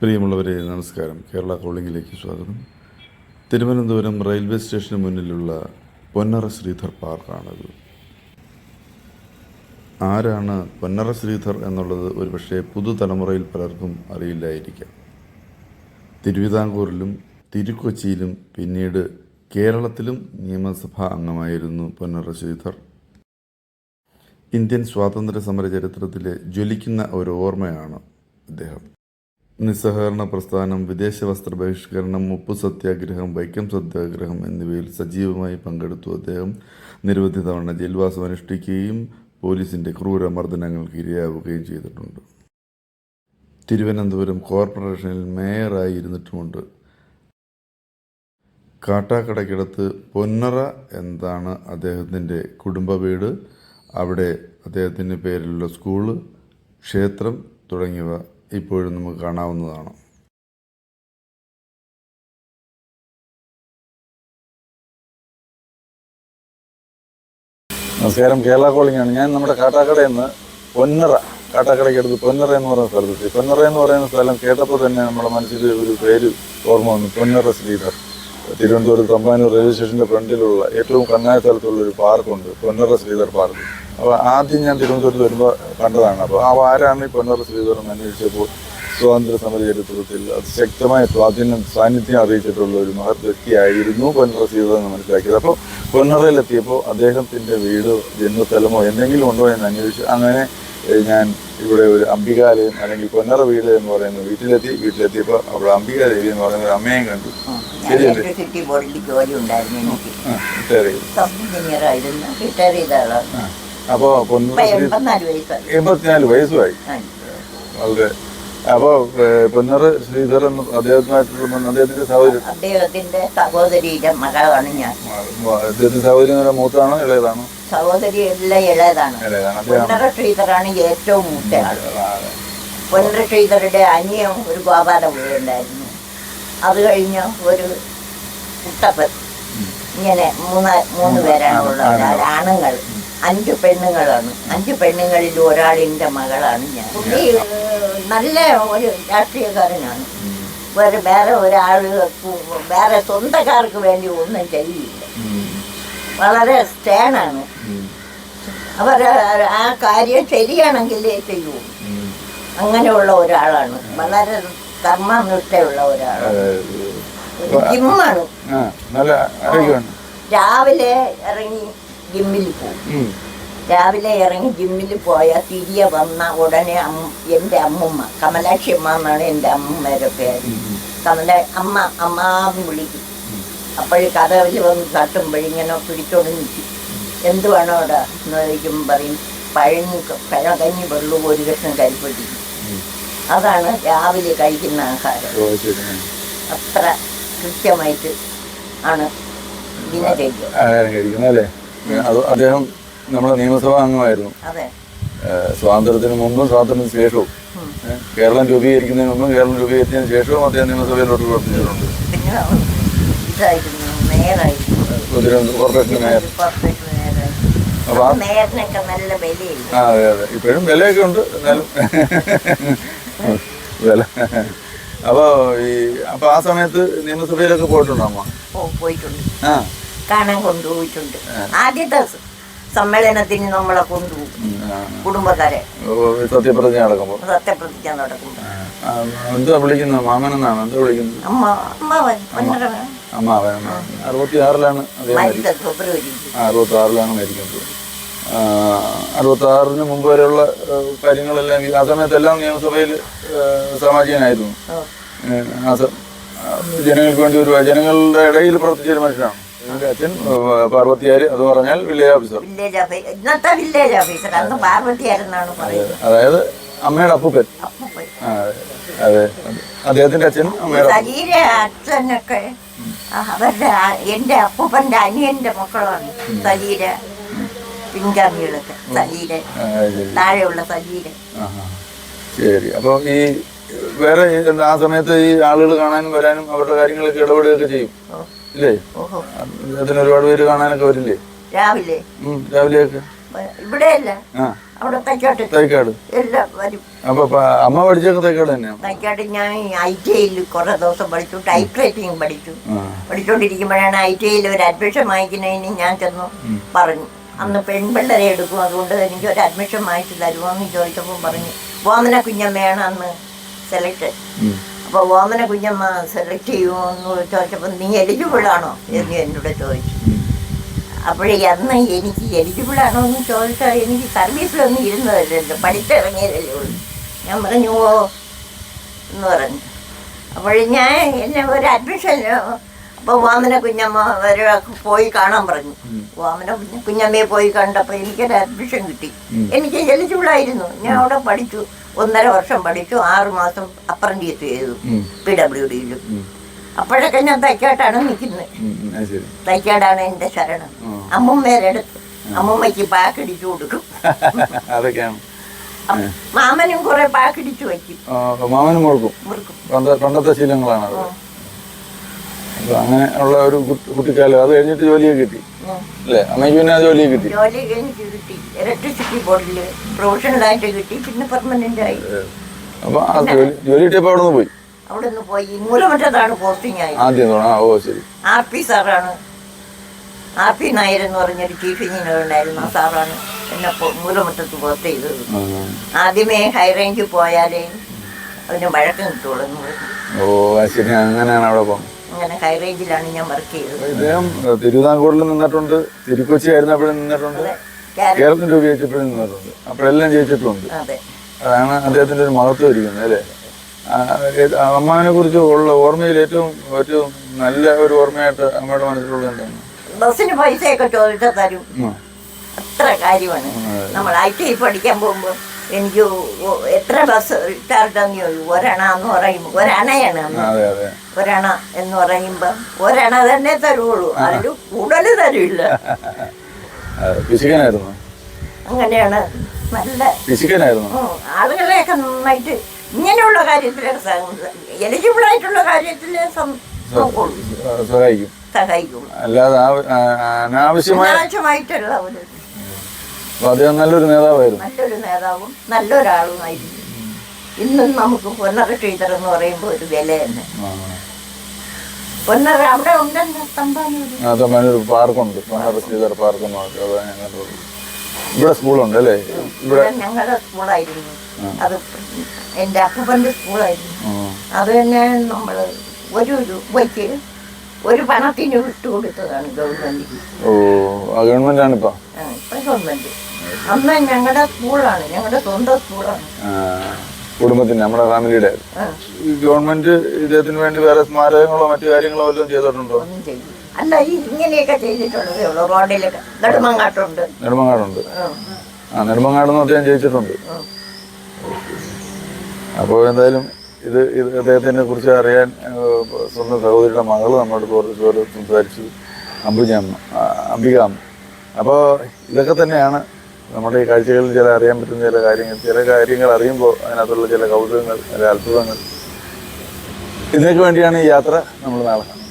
പ്രിയമുള്ളവരെ നമസ്കാരം. കേരള കോളിംഗിലേക്ക് സ്വാഗതം. തിരുവനന്തപുരം റെയിൽവേ സ്റ്റേഷന് മുന്നിലുള്ള പൊന്നറ ശ്രീധർ പാർക്കാണത്. ആരാണ് പൊന്നറ ശ്രീധർ എന്നുള്ളത് ഒരുപക്ഷെ പുതുതലമുറയിൽ പലർക്കും അറിയില്ലായിരിക്കാം. തിരുവിതാംകൂറിലും തിരുക്കൊച്ചിയിലും പിന്നീട് കേരളത്തിലും നിയമസഭാ അംഗമായിരുന്നു പൊന്നറ ശ്രീധർ. ഇന്ത്യൻ സ്വാതന്ത്ര്യ സമര ചരിത്രത്തിലെ ജ്വലിക്കുന്ന ഒരു ഓർമ്മയാണ് അദ്ദേഹം. നിസ്സഹകരണ പ്രസ്ഥാനം വിദേശ വസ്ത്ര ബഹിഷ്കരണം ഉപ്പു സത്യാഗ്രഹം വൈക്കം സത്യാഗ്രഹം എന്നിവയിൽ സജീവമായി പങ്കെടുത്തു അദ്ദേഹം നിരവധി തവണ ജയിൽവാസം അനുഷ്ഠിക്കുകയും പോലീസിന്റെ ക്രൂരമർദ്ദനങ്ങൾക്ക് ഇരയാവുകയും ചെയ്തിട്ടുണ്ട്. തിരുവനന്തപുരം കോർപ്പറേഷനിൽ മേയറായി ഇരുന്നിട്ടുമുണ്ട്. കാട്ടാക്കടയ്ക്കടുത്ത് പൊന്നറ എന്താണ് അദ്ദേഹത്തിന്റെ കുടുംബ വീട്. അവിടെ അദ്ദേഹത്തിന്റെ പേരിലുള്ള സ്കൂൾ ക്ഷേത്രം തുടങ്ങിയവ ഇപ്പോഴും നമുക്ക് കാണാവുന്നതാണ്. നമസ്കാരം. കേരള കോളിംഗ് ആണ്. ഞാൻ നമ്മുടെ കാട്ടാക്കടയിൽ നിന്ന് പൊന്നറ കാട്ടാക്കടയ്ക്ക് അടുത്ത് പൊന്നറ എന്ന് പറയുന്ന സ്ഥലത്തെത്തി പൊന്നറ എന്ന് പറയുന്ന സ്ഥലം കേട്ടപ്പോൾ തന്നെ നമ്മുടെ മനസ്സിൽ ഒരു പേര് ഓർമ്മ വന്നു. പൊന്നറ ശ്രീധർ. തിരുവനന്തപുരം തമ്പാനൂർ റെയിൽവേ സ്റ്റേഷന്റെ ഫ്രണ്ടിലുള്ള ഏറ്റവും കണ്ണായ സ്ഥലത്തുള്ള ഒരു പാർക്കുണ്ട് പൊന്നറ ശ്രീധർ പാർക്ക്. അപ്പോൾ ആദ്യം ഞാൻ തിരുവനന്തപുരത്ത് വരുമ്പോൾ കണ്ടതാണ്. അപ്പോൾ ആ ആരാണ് ഈ പൊന്നറ ശ്രീധർ എന്ന് അന്വേഷിച്ചപ്പോൾ സ്വാതന്ത്ര്യ സമര ചരിത്രത്തിൽ അതിശക്തമായ സ്വാധീനം സാന്നിധ്യം അറിയിച്ചിട്ടുള്ള ഒരു മഹത് വ്യക്തിയായിരുന്നു പൊന്നറ ശ്രീധർ എന്ന് മനസ്സിലാക്കിയത്. അപ്പോൾ പൊന്നറയിലെത്തിയപ്പോൾ അദ്ദേഹത്തിന്റെ വീടോ ജന്മസ്ഥലമോ എന്തെങ്കിലും ഉണ്ടോ എന്ന് അന്വേഷിച്ചു അങ്ങനെ ഞാൻ ഇവിടെ ഒരു അംബികാലയം അല്ലെങ്കിൽ പൊന്നറ വീട് എന്ന് പറയുന്ന വീട്ടിലെത്തി. വീട്ടിലെത്തിയപ്പോൾ അവിടെ അംബികാദേവി എന്ന് പറയുന്ന ഒരു അമ്മയും കണ്ടു. ഇലക്ട്രിസിറ്റി ബോർഡിൽ ജോലി ഉണ്ടായിരുന്നു എനിക്ക്. സബ് എഞ്ചിനീയർ ആയിരുന്നു റിട്ടയർ ചെയ്ത ആളാണ്. അപ്പോൾ ഇപ്പൊ എൺപത്തിനാല് വയസ്സായി. എൺപത്തിനാല് വയസ്സുമായി? വളരെ. അപ്പോൾ പൊന്നറ് ശ്രീധരൻ അദ്ദേഹത്തിന്റെ സഹോദരി അദ്ദേഹത്തിന്റെ സഹോദരിയുടെ മകളാണ് ഞാൻ. അദ്ദേഹത്തിന്റെ സഹോദരി എന്ന് മൂത്താണോ ഇളയതാണോ? സഹോദരി എല്ലാം ഇളയതാണ്. പൊന്നറ ശ്രീധറാണ് ഏറ്റവും മൂത്ത ആൾ പൊന്നറ ശ്രീധറുടെ അനിയം ഒരു ഗോപാല ഉണ്ടായിരുന്നു. അത് കഴിഞ്ഞ് ഒരു കുട്ടപ്പൻ ഇങ്ങനെ മൂന്ന് മൂന്ന് പേരാണ് ഉള്ളത്. ആണുങ്ങൾ. അഞ്ച് പെണ്ണുങ്ങളാണ്. അഞ്ച് പെണ്ണുങ്ങളിൽ ഒരാളിന്റെ മകളാണ് ഞാൻ. ഏഹ്, നല്ല ഒരു രാഷ്ട്രീയക്കാരനാണ്. വേറെ വേറെ ഒരാൾ വേറെ സ്വന്തക്കാർക്ക് വേണ്ടി ഒന്നും ചെയ്യില്ല. വളരെ സ്റ്റേണാണ് അവർ ആ കാര്യം ശരിയാണെങ്കിലേ ചെയ്യൂ. അങ്ങനെയുള്ള ഒരാളാണ്. വളരെ കർമ്മനിഷ്ഠയുള്ള ഒരാളാണ് ജിമ്മാണ് നല്ല രാവിലെ ഇറങ്ങി ജിമ്മിൽ പോകും. രാവിലെ ഇറങ്ങി ജിമ്മിൽ പോയാൽ തിരികെ വന്ന ഉടനെ എന്റെ എന്റെ അമ്മുമ്മ കമലാക്ഷി അമ്മ എന്നാണ് എന്റെ അമ്മുമ്മയുടെ പേര്. കമല അമ്മ അമ്മാന്ന് വിളിക്കും. അപ്പോൾ കഥവിൽ വന്ന് തട്ടുമ്പോഴിങ്ങനെ പിടിച്ചോണ്ട് നിൽക്കും എന്ത് വേണോ അവിടെ? എന്ന് ചോദിക്കുമ്പോൾ പറയും പഴങ്ങി പഴകഞ്ഞി വെള്ളവും ഒരു കഷ്ണം കരിപ്പൊടി. അതാണ് രാവിലെ കഴിക്കുന്ന ആഹാരം. അത്ര കൃത്യമായിട്ട് ആണ് ദിനചര്യ അദ്ദേഹം നമ്മുടെ നിയമസഭാ അംഗമായിരുന്നു സ്വാതന്ത്ര്യത്തിന് മുമ്പും സ്വാതന്ത്ര്യത്തിന് ശേഷവും. കേരളം രൂപീകരിക്കുന്നതിന് മുമ്പും കേരളം രൂപീകരിച്ചതിന് ശേഷവും അദ്ദേഹം നിയമസഭയിലോട്ട് പ്രവർത്തിച്ചിട്ടുണ്ട് കോർപ്പറേഷൻ മേയർ. അപ്പൊ അതെ അതെ. ഇപ്പോഴും വിലയൊക്കെ ഉണ്ട്. എന്നാലും വില അപ്പോൾ ഈ അപ്പോൾ ആ സമയത്ത് നിയമസഭയിലൊക്കെ പോയിട്ടുണ്ടോ അമ്മ? ഓ പോയിട്ടുണ്ട്. ആ. കാണാൻ കൊണ്ടുപോയിട്ടുണ്ട്. ആദ്യത്തെ സമ്മേളനത്തിന് നമ്മളെ കൊണ്ടുപോകും. കുടുംബക്കാരെ. സത്യപ്രതിജ്ഞ നടക്കുമ്പോൾ. സത്യപ്രതിജ്ഞ നടക്കുമ്പോൾ. എന്താ വിളിക്കുന്നത്? മാമൻ എന്നാണ്? എന്താ വിളിക്കുന്നത്? അമ്മ അമ്മാവൻ അറുപത്തി ആറിലാണ് അറുപത്തി ആറിലാണ് മരിക്കുന്നത്. ആ, അറുപത്തി ആറിന് മുമ്പ് വരെയുള്ള കാര്യങ്ങളെല്ലാം ആ സമയത്തെല്ലാം നിയമസഭയിൽ സാമാജികനായിരുന്നു. ജനങ്ങൾക്ക് വേണ്ടി ഒരു ജനങ്ങളുടെ ഇടയിൽ പ്രവർത്തിച്ച ഒരു മനുഷ്യനാണ്. എന്റെ അച്ഛൻ പാർവതിയാര് അത് പറഞ്ഞാൽ വില്ലേജ് ഓഫീസർ. വില്ലേജ് ഓഫീസർ ഇന്നത്തെ വില്ലേജ് ഓഫീസർ അന്ന് പാർവതിയാരെന്നാണ് പറയുന്നത്. അതായത് അമ്മയുടെ അപ്പൂപ്പൻ. അപ്പം അതെ അദ്ദേഹത്തിന്റെ അച്ഛൻ അമ്മയുടെ അച്ഛനൊക്കെ അവരുടെ എന്റെ അപ്പൂപ്പന്റെ അനിയന്റെ മക്കളാണ് ശരീര പിൻഗാമികളൊക്കെ ശരി. താഴെയുള്ള അപ്പോൾ ഈ വേറെ ആ സമയത്ത് ഈ ആളുകൾ കാണാനും വരാനും അവരുടെ കാര്യങ്ങളൊക്കെ ഇടപെടുകയൊക്കെ ചെയ്യും? ഇല്ലേ? അതിന് ഒരുപാട് പേര് കാണാനൊക്കെ വരില്ലേ? രാവിലെ. രാവിലെയൊക്കെ. ഇവിടെയല്ല. തൈക്കാട്. അപ്പൊ അമ്മ പഠിച്ചൊക്കെ തൈക്കാട് തന്നെയാണ് തൈക്കാട്ട് ഞാൻ ഐ ടി ഐയിൽ കുറേ ദിവസം പഠിച്ചു. ടൈപ്പ് റൈറ്റിംഗ് പഠിച്ചു. പഠിച്ചുകൊണ്ടിരിക്കുമ്പോഴാണ് ഐ ടി ഐയിൽ ഒരു അഡ്മിഷൻ വാങ്ങിക്കുന്നതിന് ഞാൻ ചെന്നു പറഞ്ഞു. അന്ന് പെൺപിള്ളേരെ എടുക്കും. അതുകൊണ്ട് എനിക്ക് ഒരു അഡ്മിഷൻ വാങ്ങിച്ചു തരുമോ എന്ന് ചോദിച്ചപ്പോൾ പറഞ്ഞു ഓമന കുഞ്ഞമ്മയാണ് അന്ന് സെലക്ട് അപ്പോൾ വാമന കുഞ്ഞമ്മ സെലക്ട് ചെയ്യുമോ എന്ന് ചോദിച്ചപ്പോൾ നീ എലിജിബിൾ ആണോ? എന്ന് എന്നോട് ചോദിച്ചു. അപ്പോഴേ അന്ന് എനിക്ക് എലിജിബിൾ ആണോ എന്ന് ചോദിച്ചാൽ എനിക്ക് സർവീസിലൊന്നും ഇരുന്നതല്ലല്ലോ പഠിച്ചിറങ്ങിയതല്ലേ ഉള്ളൂ. ഞാൻ പറഞ്ഞു ഓ എന്ന് പറഞ്ഞു. അപ്പോഴേ ഞാൻ എന്നെ ഒരു അഡ്മിഷൻ അപ്പോൾ വാമന കുഞ്ഞമ്മ വരെ പോയി കാണാൻ പറഞ്ഞു. വാമന കുഞ്ഞ കുഞ്ഞമ്മയെ പോയി കണ്ടപ്പോൾ എനിക്കൊരു അഡ്മിഷൻ കിട്ടി. എനിക്ക് എലിജിബിളായിരുന്നു ഞാൻ അവിടെ പഠിച്ചു. ഒന്നര വർഷം പഠിച്ചു. ആറു മാസം അപ്രന്റീസ് ചെയ്തു. പി ഡബ്ല്യു ഡിയിലും അപ്പോഴൊക്കെ ഞാൻ തൈക്കാട്ടാണ് നിൽക്കുന്നത്. തൈക്കാടാണ് എന്റെ ശരണം. അമ്മുമ്മേരെ അടുത്ത് അമ്മുമ്മയ്ക്ക് പാക്കടിച്ചു കൊടുക്കും. അതൊക്കെയാണ്. അപ്പ- മാമനും കുറെ പാക്കടിച്ചു വയ്ക്കും. മാമനും കൊടുക്കും. പണ്ടത്തെ ശീലങ്ങളാണ് അപ്പൊ അങ്ങനെ ഉള്ള ഒരു കുട്ടിക്കാലം. അത് കഴിഞ്ഞിട്ട് ജോലിയൊക്കെ കിട്ടി. അല്ലേ? അമ്മയ്ക്ക് പിന്നെ ആ ജോലിയെ കിട്ടി. ജോലി എനിക്ക് കിട്ടി. ഇലക്ട്രിസിറ്റി ബോർഡിൽ പ്രൊഫഷണലായിട്ട് കിട്ടി. പിന്നെ പെർമനന്റ് ആയി. അപ്പൊ ആ ജോലി ജോലി കിട്ടിയപ്പോ അവിടെ നിന്ന് പോയി? അവിടെ നിന്ന് പോയി. മൂലമറ്റത്താണ് പോസ്റ്റിംഗ് ആയി ആദ്യം തോന്നാ ഓ ശരി. ആർ പി സാറാണ്. ആർ പി നായർ എന്ന് പറഞ്ഞൊരു ചീഫ് എഞ്ചിനീയർ ഉണ്ടായിരുന്നു. ആ സാറാണ് എന്നെ മൂലമറ്റത്ത് പോസ്റ്റ് ചെയ്തത്. ആ. ആദ്യമേ ഹൈ റേഞ്ചിൽ പോയാലേ അതിന് വഴക്കം കിട്ടുള്ളൂ എന്ന് പറഞ്ഞു. ഓ ശരി. അങ്ങനെയാണ് അവിടെ പോകുന്നത് അങ്ങനെ ഹൈ റേഞ്ചിലാണ് ഞാൻ വർക്ക് ചെയ്തത്. ഇദ്ദേഹം തിരുവിതാംകൂറിൽ നിന്നിട്ടുണ്ട് തിരുക്കൊച്ചി ആയിരുന്നപ്പോഴും നിന്നിട്ടുണ്ട് കേരള- കേരളത്തിൽ ഉപയോഗിച്ചപ്പോഴും നിന്നിട്ടുണ്ട് അപ്പോഴെല്ലാം ജയിച്ചിട്ടുണ്ട്. അതെ. അതാണ് അദ്ദേഹത്തിന്റെ ഒരു മഹത്വം ഇരിക്കുന്നത് അല്ലേ? അമ്മാവിനെ കുറിച്ച് ഉള്ള ഓർമ്മയിൽ ഏറ്റവും ഏറ്റവും നല്ല ഒരു ഓർമ്മയായിട്ട് അമ്മയുടെ മനസ്സിലുള്ള എന്താണ്? ബസ്സിന് പൈസയൊക്കെ ചോദിച്ചാൽ തരും. അത്ര കാര്യമാണ്. നമ്മൾ ഐ ടി പഠിക്കാൻ പോകുമ്പോൾ എനിക്ക് എത്ര ബസ് എന്ന് ചോദിക്കും ഒരണ എന്ന് പറയുമ്പോൾ ഒരണയാണ് ഒരണ എന്ന് പറയുമ്പോൾ ഒരണ തന്നെ തരുള്ളൂ. അതിൽ കൂടുതൽ തരില്ല. അങ്ങനെയാണ് നല്ല ആളുകളെയൊക്കെ നന്നായിട്ട് ഇങ്ങനെയുള്ള കാര്യത്തിൽ എലിജിബിൾ ആയിട്ടുള്ള കാര്യത്തിൽ സഹായിക്കും സഹായിക്കും അല്ലാതെ അനാവശ്യമായിട്ടുള്ള ഒരു അദ്ദേഹം നല്ലൊരു നേതാവായിരുന്നു. നല്ലൊരു നേതാവും നല്ലൊരാളുമായിരുന്നു. ഇന്നും നമുക്ക് പൊന്നറ ടീച്ചർ എന്ന് പറയുമ്പോൾ ഒരു വില തന്നെ. പൊന്നറ അവിടെ ഉണ്ടെന്ന് തമ്പാനൂര്. ആ തമ്മിലൊരു പാർക്കുണ്ട്. പൊന്നറ ശ്രീധർ പാർക്ക്. ഇവിടെ സ്കൂളുണ്ട് അല്ലേ? ഇവിടെ ഞങ്ങളുടെ സ്കൂളായിരുന്നു. അത് എന്റെ അപ്പന്റെ സ്കൂളായിരുന്നു. അത് തന്നെ നമ്മൾ ഒരു രൂപയ്ക്ക് ഒരു പണത്തിന് വിട്ടുകൊടുത്തതാണ് ഗവൺമെന്റ് ഓ ആ ഗവൺമെന്റ് ഇപ്പൊ ഇപ്പം അന്ന് ഞങ്ങളുടെ സ്കൂളാണ് ഞങ്ങളുടെ സ്വന്തം സ്കൂളാണ്. കുടുംബത്തിന്റെ നമ്മുടെ ഫാമിലിയുടെ. ഗവൺമെന്റ് ഇദ്ദേഹത്തിന് വേണ്ടി വേറെ സ്മാരകങ്ങളോ മറ്റു കാര്യങ്ങളോ എല്ലാം ചെയ്തിട്ടുണ്ടോ? അല്ല ഈ ഇങ്ങനെയൊക്കെ ചെയ്തിട്ടുള്ളതേ റോഡിലൊക്കെ. നെടുമങ്ങാട്ടുണ്ട്. നെടുമങ്ങാടുണ്ട്. ആ. നെടുമങ്ങാടെന്ന് അദ്ദേഹം ജയിച്ചിട്ടുണ്ട്. ഉം. അപ്പോൾ എന്തായാലും ഇത് ഇത് അദ്ദേഹത്തിനെ കുറിച്ച് അറിയാൻ സ്വന്തം സഹോദരിയുടെ മകൾ നമ്മളോട് കുറച്ച് പേര് സംസാരിച്ചു. അംബിക അപ്പോ അപ്പോൾ ഇതൊക്കെ തന്നെയാണ് നമ്മുടെ ഈ കാഴ്ചകളിൽ ചില അറിയാൻ പറ്റുന്ന ചില കാര്യങ്ങൾ ചില കാര്യങ്ങൾ അറിയുമ്പോൾ അതിനകത്തുള്ള ചില കൗതുകങ്ങൾ ചില അത്ഭുതങ്ങൾ. ഇതിനൊക്കെ വേണ്ടിയാണ് ഈ യാത്ര നമ്മൾ നാളെ കാണുന്നത്.